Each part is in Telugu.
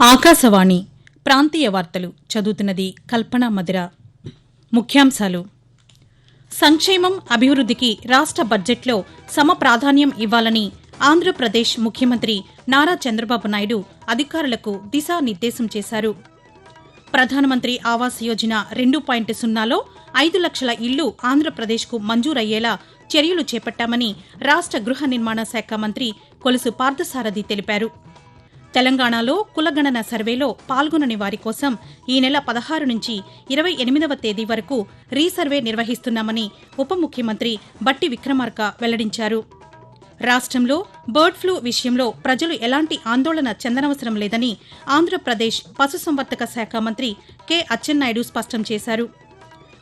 ఆకాశవాణి ప్రాంతీయ వార్తలు చదువుతున్నది కల్పన మదిర ముఖ్యాంశాలు. సంక్షేమం అభివృద్ధికి రాష్ట్ర బడ్జెట్లో సమ ప్రాధాన్యం ఇవ్వాలని ఆంధ్రప్రదేశ్ ముఖ్యమంత్రి నారా చంద్రబాబు నాయుడు అధికారులకు దిశానిర్దేశం చేశారు. ప్రధానమంత్రి ఆవాస్ యోజన రెండు పాయింట్ సున్నాలో ఐదు లక్షల ఇళ్ళు ఆంధ్రప్రదేశ్కు మంజూరయ్యేలా చర్యలు చేపట్టామని రాష్ట్ర గృహ నిర్మాణ శాఖ మంత్రి కొలుసు పార్థసారథి తెలిపారు. తెలంగాణలో కులగణన సర్వేలో పాల్గొనని వారి కోసం ఈ నెల పదహారు నుంచి ఇరవై ఎనిమిదవ తేదీ వరకు రీసర్వే నిర్వహిస్తున్నామని ఉప ముఖ్యమంత్రి బట్టి విక్రమార్క వెల్లడించారు. రాష్ట్రంలో బర్డ్ ఫ్లూ విషయంలో ప్రజలు ఎలాంటి ఆందోళన చెందనవసరం లేదని ఆంధ్రప్రదేశ్ పశుసంవర్ధక శాఖ మంత్రి కె. అచ్చెన్నాయుడు స్పష్టం చేశారు.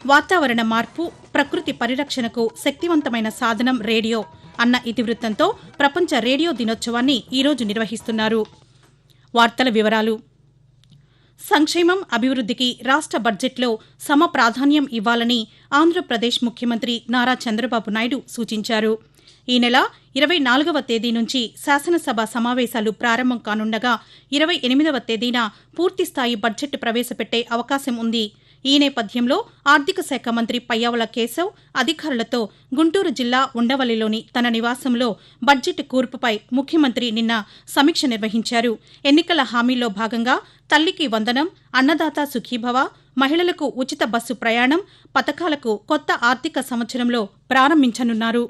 వాతావరణ మార్పు ప్రకృతి పరిరక్షణకు శక్తివంతమైన సాధనం రేడియో అన్న ఇతివృత్తంతో ప్రపంచ రేడియో దినోత్సవాన్ని ఈరోజు నిర్వహిస్తున్నారు. వార్తల వివరాలు. సంక్షేమం అభివృద్ధికి రాష్ట్ర బడ్జెట్లో సమ ప్రాధాన్యం ఇవ్వాలని ఆంధ్రప్రదేశ్ ముఖ్యమంత్రి నారా చంద్రబాబు నాయుడు సూచించారు. ఈ నెల ఇరవై నాలుగవ తేదీ నుంచి శాసనసభ సమావేశాలు ప్రారంభం కానుండగా ఇరవై ఎనిమిదవ తేదీన పూర్తిస్థాయి బడ్జెట్ ప్రవేశపెట్టే అవకాశం ఉంది. ఈ నేపథ్యంలో ఆర్థిక శాఖ మంత్రి పయ్యావుల కేశవ్ అధికారులతో గుంటూరు జిల్లా ఉండవల్లిలోని తన నివాసంలో బడ్జెట్ కూర్పుపై ముఖ్యమంత్రి నిన్న సమీక్ష నిర్వహించారు. ఎన్నికల హామీలో భాగంగా తల్లికి వందనం అన్నదాత సుఖీభవ మహిళలకు ఉచిత బస్సు ప్రయాణం పథకాలకు కొత్త ఆర్థిక సంవత్సరంలో ప్రారంభించనున్నారు.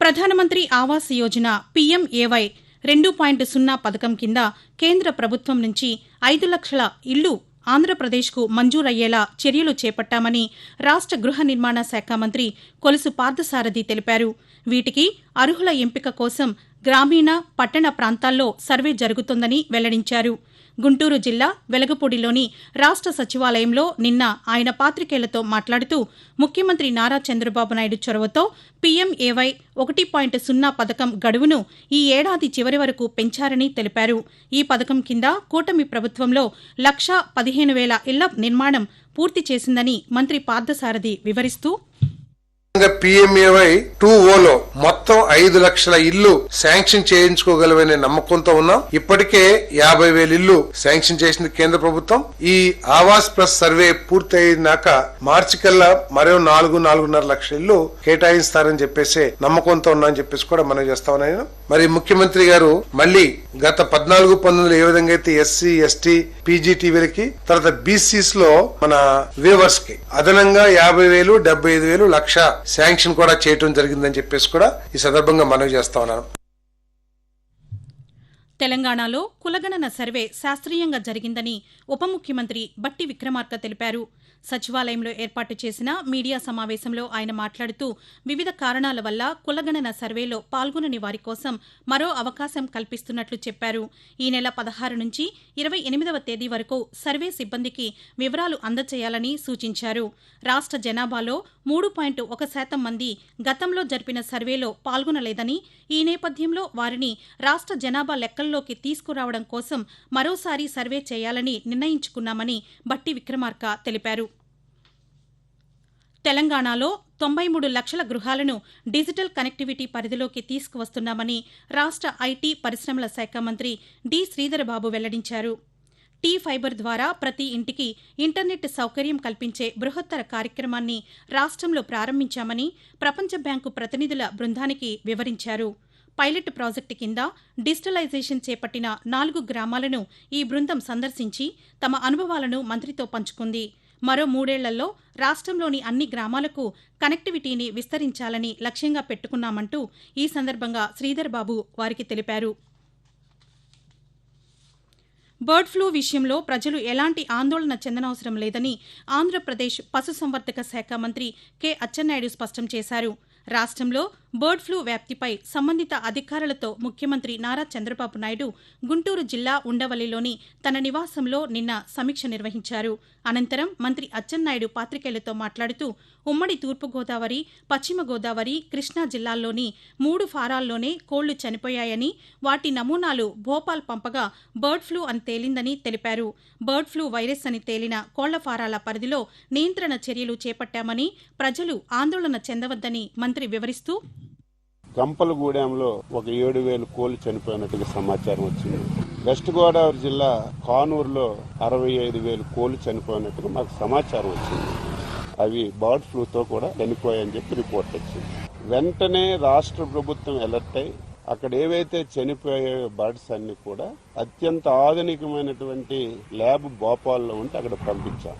ప్రధానమంత్రి ఆవాస్ యోజన పీఎంఏవై రెండు పాయింట్ సున్నా పథకం కింద కేంద్ర ప్రభుత్వం నుంచి ఐదు లక్షల ఇళ్ళు ఆంధ్రప్రదేశ్కు మంజూరయ్యేలా చర్యలు చేపట్టామని రాష్ట్ర గృహ నిర్మాణ శాఖ మంత్రి కొలుసు పార్థసారథి తెలిపారు. వీటికి అర్హుల ఎంపిక కోసం గ్రామీణ పట్టణ ప్రాంతాల్లో సర్వే జరుగుతుందని వెల్లడించారు. గుంటూరు జిల్లా వెలగపూడిలోని రాష్ట్ర సచివాలయంలో నిన్న ఆయన పాతికేయులతో మాట్లాడుతూ ముఖ్యమంత్రి నారా చంద్రబాబు నాయుడు చొరవతో పీఎంఏవై ఒకటి పాయింట్ సున్నా పథకం గడువును ఈ ఏడాది చివరి వరకు పెంచారని తెలిపారు. ఈ పథకం కింద కూటమి ప్రభుత్వంలో లక్షా పదిహేను వేల ఇళ్ళ నిర్మాణం పూర్తి చేసిందని మంత్రి పార్థసారథి వివరిస్తూ పిఎంఏవై టూ ఓలో మొత్తం ఐదు లక్షల ఇల్లు శాంక్షన్ చేయించుకోగలవనే నమ్మకంతో ఉన్నాం. ఇప్పటికే యాభై వేల ఇల్లు శాంక్షన్ చేసింది కేంద్ర ప్రభుత్వం. ఈ ఆవాస్ ప్లస్ సర్వే పూర్తి అయినాక మార్చి కల్లా మరో నాలుగు నాలుగున్నర లక్షల ఇల్లు కేటాయిస్తారని చెప్పేసి నమ్మకంతో ఉన్నా అని చెప్పేసి కూడా మనం చేస్తా ఉన్నాను మరి ముఖ్యమంత్రి గారు మళ్ళీ గత పద్నాలుగు పంతొమ్మిది ఏ విధంగా అయితే ఎస్సీ ఎస్టీ పీజీటీవీలకి తర్వాత బీసీస్లో మన వేవర్స్కి అదనంగా యాభై వేలు డెబ్బై ఐదు వేలు లక్ష శాంక్షన్ కూడా చేయటం జరిగిందని చెప్పేసి కూడా ఈ సందర్భంగా మనవి చేస్తా ఉన్నాను. తెలంగాణలో కులగణన సర్వే శాస్త్రీయంగా జరిగిందని ఉప ముఖ్యమంత్రి బట్టి విక్రమార్క తెలిపారు. సచివాలయంలో ఏర్పాటు చేసిన మీడియా సమావేశంలో ఆయన మాట్లాడుతూ వివిధ కారణాల వల్ల కులగణన సర్వేలో పాల్గొనని వారి కోసం మరో అవకాశం కల్పిస్తున్నట్లు చెప్పారు. ఈ నెల పదహారు నుంచి ఇరవై ఎనిమిదవ తేదీ వరకు సర్వే సిబ్బందికి వివరాలు అందజేయాలని సూచించారు. రాష్ట్ర జనాభాలో మూడు పాయింట్ ఒక శాతం మంది గతంలో జరిపిన సర్వేలో పాల్గొనలేదని ఈ నేపథ్యంలో వారిని రాష్ట్ర జనాభా లెక్కల్లోకి తీసుకురావడం కోసం మరోసారి సర్వే చేయాలని నిర్ణయించుకున్నామని బట్టి విక్రమార్క తెలిపారు. తెలంగాణలో తొంభై మూడు లక్షల గృహాలను డిజిటల్ కనెక్టివిటీ పరిధిలోకి తీసుకువస్తున్నామని రాష్ట్ర ఐటీ పరిశ్రమల శాఖ మంత్రి డి. శ్రీధరబాబు వెల్లడించారు. టీ ఫైబర్ ద్వారా ప్రతి ఇంటికి ఇంటర్నెట్ సౌకర్యం కల్పించే బృహత్తర కార్యక్రమాన్ని రాష్ట్రంలో ప్రారంభించామని ప్రపంచ బ్యాంకు ప్రతినిధుల బృందానికి వివరించారు. పైలట్ ప్రాజెక్టు కింద డిజిటలైజేషన్ చేపట్టిన నాలుగు గ్రామాలను ఈ బృందం సందర్శించి తమ అనుభవాలను మంత్రితో పంచుకుంది. మరో మూడేళ్ళలో రాష్ట్రంలోని అన్ని గ్రామాలకు కనెక్టివిటీని విస్తరించాలని లక్ష్యంగా పెట్టుకున్నామంటూ ఈ సందర్భంగా శ్రీధర్ బాబు వారికి తెలిపారు. బర్డ్ ఫ్లూ విషయంలో ప్రజలు ఎలాంటి ఆందోళన చెందనవసరం లేదని ఆంధ్రప్రదేశ్ పశుసంవర్ధక శాఖ మంత్రి కె అచ్చెన్నాయుడు స్పష్టం చేశారు. రాష్ట్రంలో బర్డ్ ఫ్లూ వ్యాప్తిపై సంబంధిత అధికారులతో ముఖ్యమంత్రి నారా చంద్రబాబు నాయుడు గుంటూరు జిల్లా ఉండవల్లిలోని తన నివాసంలో నిన్న సమీక్ష నిర్వహించారు. అనంతరం మంత్రి అచ్చెన్నాయుడు పాతికేయులతో మాట్లాడుతూ ఉమ్మడి తూర్పుగోదావరి పశ్చిమ గోదావరి కృష్ణా జిల్లాల్లోని మూడు ఫారాల్లోనే కోళ్ళు చనిపోయాయని వాటి నమూనాలు భోపాల్ పంపగా బర్డ్ ఫ్లూ అని తేలిందని తెలిపారు. బర్డ్ ఫ్లూ వైరస్ అని తేలిన కోళ్ళ ఫారాల పరిధిలో నియంత్రణ చర్యలు చేపట్టామని ప్రజలు ఆందోళన చెందవద్దని మంత్రి వివరిస్తూ గంపలగూడెంలో ఒక ఏడు వేలు కోళ్ళు చనిపోయినట్టుగా సమాచారం వచ్చింది. వెస్ట్ గోదావరి జిల్లా కానూరులో అరవై ఐదు వేలు కోళ్ళు చనిపోయినట్టుగా మాకు సమాచారం వచ్చింది. అవి బర్డ్ ఫ్లూతో కూడా చనిపోయాయని చెప్పి రిపోర్ట్ వచ్చింది. వెంటనే రాష్ట్ర ప్రభుత్వం అలర్ట్ అయి అక్కడ ఏవైతే చనిపోయే బర్డ్స్ అన్ని కూడా అత్యంత ఆధునికమైనటువంటి ల్యాబ్ భోపాల్లో ఉంటే అక్కడ పంపించాం.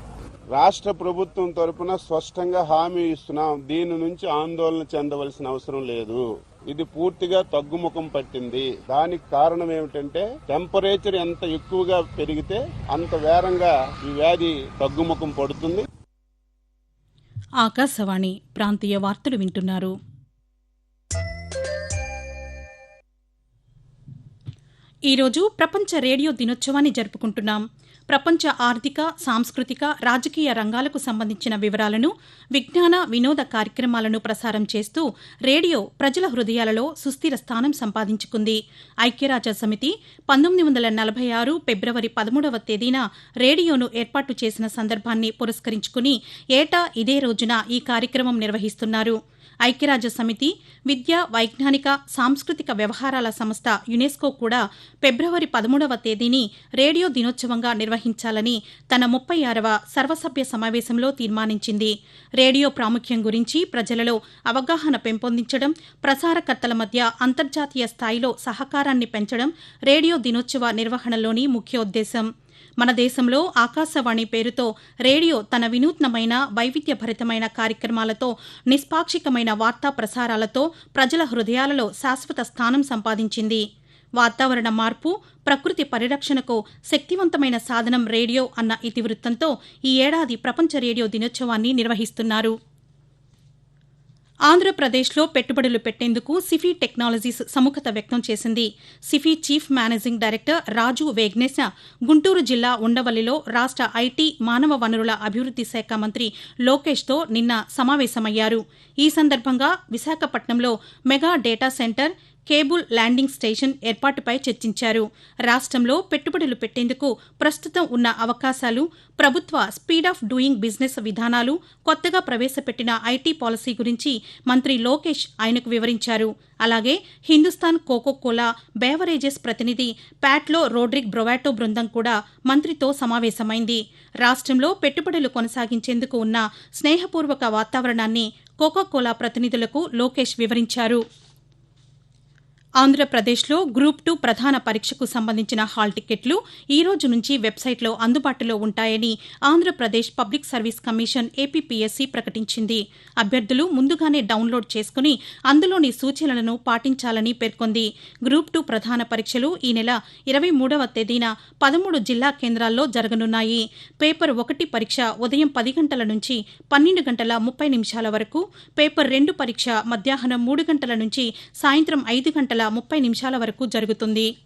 రాష్ట్ర ప్రభుత్వం తరపున స్పష్టంగా హామీ ఇస్తున్నాం. దీని నుంచి ఆందోళన చెందవలసిన అవసరం లేదు. ఇది పూర్తిగా తగ్గుముఖం పట్టింది. దానికి కారణం ఏమిటంటే టెంపరేచర్ ఎంత ఎక్కువగా పెరిగితే అంత వేరంగా ఈ వ్యాధి తగ్గుముఖం పడుతుంది. ఆకాశవాణి ప్రాంతీయ వార్తలు వింటున్నారు. ఈరోజు ప్రపంచ రేడియో దినోత్సవాన్ని జరుపుకుంటున్నాం. ప్రపంచ ఆర్థిక సాంస్కృతిక రాజకీయ రంగాలకు సంబంధించిన వివరాలను విజ్ఞాన వినోద కార్యక్రమాలను ప్రసారం చేస్తూ రేడియో ప్రజల హృదయాలలో సుస్థిర స్థానం సంపాదించుకుంది. ఐక్యరాజ్య సమితి పంతొమ్మిది వందల నలభై ఆరు ఫిబ్రవరి పదమూడవ తేదీన రేడియోను ఏర్పాటు చేసిన సందర్భాన్ని పురస్కరించుకుని ఏటా ఇదే రోజున ఈ కార్యక్రమం నిర్వహిస్తున్నారు. ఐక్యరాజ్య సమితి విద్య వైజ్ఞానిక సాంస్కృతిక వ్యవహారాల సంస్థ యునెస్కో కూడా ఫిబ్రవరి పదమూడవ తేదీని రేడియో దినోత్సవంగా నిర్వహించాలని తన ముప్పై ఆరవ సర్వసభ్య సమావేశంలో తీర్మానించింది. రేడియో ప్రాముఖ్యం గురించి ప్రజలలో అవగాహన పెంపొందించడం ప్రసారకర్తల మధ్య అంతర్జాతీయ స్థాయిలో సహకారాన్ని పెంచడం రేడియో దినోత్సవ నిర్వహణలోని ముఖ్యోద్దేశం మన దేశంలో ఆకాశవాణి పేరుతో రేడియో తన వినూత్నమైన వైవిధ్యభరితమైన కార్యక్రమాలతో నిష్పాక్షికమైన వార్తా ప్రసారాలతో ప్రజల హృదయాలలో శాశ్వత స్థానం సంపాదించింది. వాతావరణ మార్పు ప్రకృతి పరిరక్షణకు శక్తివంతమైన సాధనం రేడియో అన్న ఇతివృత్తంతో ఈ ఏడాది ప్రపంచ రేడియో దినోత్సవాన్ని నిర్వహిస్తున్నారు. ఆంధ్రప్రదేశ్లో పెట్టుబడులు పెట్టేందుకు సిఫీ టెక్నాలజీస్ సముఖత వ్యక్తం చేసింది. Sify chief managing director Raju Vegnesa Guntur జిల్లా ఉండవల్లిలో రాష్ట ఐటీ మానవ వనరుల అభివృద్ది శాఖ మంత్రి లోకేష్తో నిన్న సమావేశమయ్యారు. ఈ సందర్భంగా విశాఖపట్నంలో mega data center cable landing station ఏర్పాటుపై చర్చించారు. రాష్ట్రంలో పెట్టుబడులు పెట్టేందుకు ప్రస్తుతం ఉన్న అవకాశాలు ప్రభుత్వ స్పీడ్ ఆఫ్ డూయింగ్ బిజినెస్ విధానాలు కొత్తగా ప్రవేశపెట్టిన ఐటీ పాలసీ గురించి మంత్రి లోకేష్ ఆయనకు వివరించారు. అలాగే హిందుస్థాన్ కోకోకోలా బేవరేజెస్ ప్రతినిధి ప్యాట్లో రోడ్రిక్ బ్రొవాటో బృందం కూడా మంత్రితో సమావేశమైంది. రాష్ట్రంలో పెట్టుబడులు కొనసాగించేందుకు ఉన్న స్నేహపూర్వక వాతావరణాన్ని కోకోకోలా ప్రతినిధులకు లోకేష్ వివరించారు. ఆంధ్రప్రదేశ్లో గ్రూప్ టూ ప్రధాన పరీక్షకు సంబంధించిన హాల్ టికెట్లు ఈ రోజు నుంచి వెబ్సైట్లో అందుబాటులో ఉంటాయని Andhra Pradesh public service commission APPSC ప్రకటించింది. అభ్యర్థులు ముందుగానే డౌన్లోడ్ చేసుకుని అందులోని సూచనలను పాటించాలని పేర్కొంది. గ్రూప్ టూ ప్రధాన పరీక్షలు ఈ నెల ఇరవై మూడవ తేదీన పదమూడు జిల్లా కేంద్రాల్లో జరగనున్నాయి. పేపర్ ఒకటి పరీక్ష ఉదయం పది గంటల నుంచి పన్నెండు గంటల ముప్పై నిమిషాల వరకు పేపర్ రెండు పరీక్ష మధ్యాహ్నం మూడు గంటల నుంచి సాయంత్రం ఐదు గంటల ముప్పై నిమిషాల వరకు జరుగుతుంది.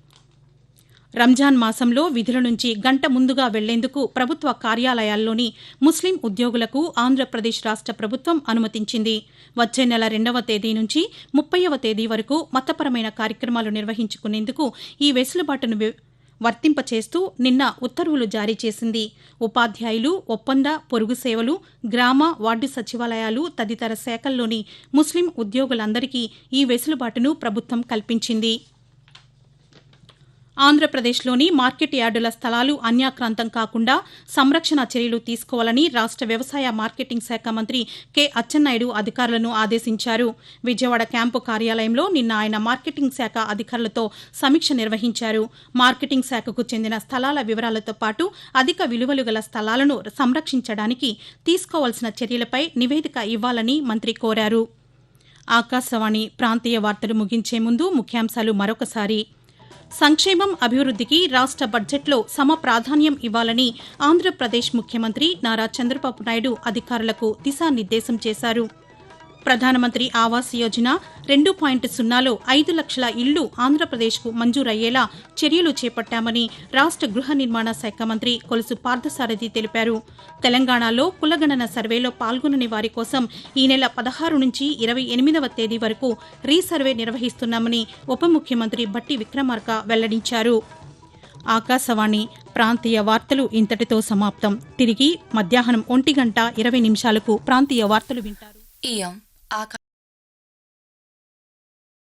రంజాన్ మాసంలో విధుల నుంచి గంట ముందుగా వెళ్ళేందుకు ప్రభుత్వ కార్యాలయాల్లోని ముస్లిం ఉద్యోగులకు ఆంధ్రప్రదేశ్ రాష్ట ప్రభుత్వం అనుమతించింది. వచ్చే నెల రెండవ తేదీ నుంచి ముప్పైవ తేదీ వరకు మతపరమైన కార్యక్రమాలు నిర్వహించుకునేందుకు ఈ వెసులుబాటును వర్తింపచేస్తూ నిన్న ఉత్తర్వులు జారీ చేసింది. ఉపాధ్యాయులు ఒప్పంద పొరుగు సేవలు గ్రామ వార్డు సచివాలయాలు తదితర శాఖల్లోని ముస్లిం ఉద్యోగులందరికీ ఈ వెసులుబాటును ప్రభుత్వం కల్పించింది. ఆంధ్రప్రదేశ్లోని మార్కెట్ యార్డుల స్థలాలు అన్యాక్రాంతం కాకుండా సంరక్షణ చర్యలు తీసుకోవాలని రాష్ట వ్యవసాయ మార్కెటింగ్ శాఖ మంత్రి కె అచ్చెన్నాయుడు అధికారులను ఆదేశించారు. విజయవాడ క్యాంపు కార్యాలయంలో నిన్న ఆయన మార్కెటింగ్ శాఖ అధికారులతో సమీక్ష నిర్వహించారు. మార్కెటింగ్ శాఖకు చెందిన స్థలాల వివరాలతో పాటు అధిక విలువలు గల స్థలాలను సంరక్షించడానికి తీసుకోవాల్సిన చర్యలపై నివేదిక ఇవ్వాలని మంత్రి కోరారు. ఆకాశవాణి ప్రాంతీయ వార్తలు ముగించే ముందు ముఖ్యాంశాలు మరొకసారి. సంక్షేమం అభివృద్ధికి రాష్ట్ర బడ్జెట్లో సమ ప్రాధాన్యం ఇవ్వాలని ఆంధ్రప్రదేశ్ ముఖ్యమంత్రి నారా చంద్రబాబు నాయుడు అధికారులకు దిశానిర్దేశం చేశారు. ప్రధానమంత్రి ఆవాస్ యోజన రెండు పాయింట్ సున్నాలో ఐదు లక్షల ఇళ్ళు ఆంధ్రప్రదేశ్కు మంజూరయ్యేలా చర్యలు చేపట్టామని రాష్ట్ర గృహ నిర్మాణ శాఖ మంత్రి కొలుసు పార్థసారథి తెలిపారు. తెలంగాణలో కులగణన సర్వేలో పాల్గొనని వారి కోసం ఈ నెల పదహారు నుంచి ఇరవై ఎనిమిదవ తేదీ వరకు రీసర్వే నిర్వహిస్తున్నామని ఉప ముఖ్యమంత్రి బట్టి విక్రమార్క వెల్లడించారు. ఆకాశవాణి ప్రాంతీయ వార్తలు ఇంతటితో సమాప్తం. తిరిగి మధ్యాహ్నం ఒంటి గంట ఇరవై నిమిషాలకు ప్రాంతీయ వార్తలు వింటారు. Archive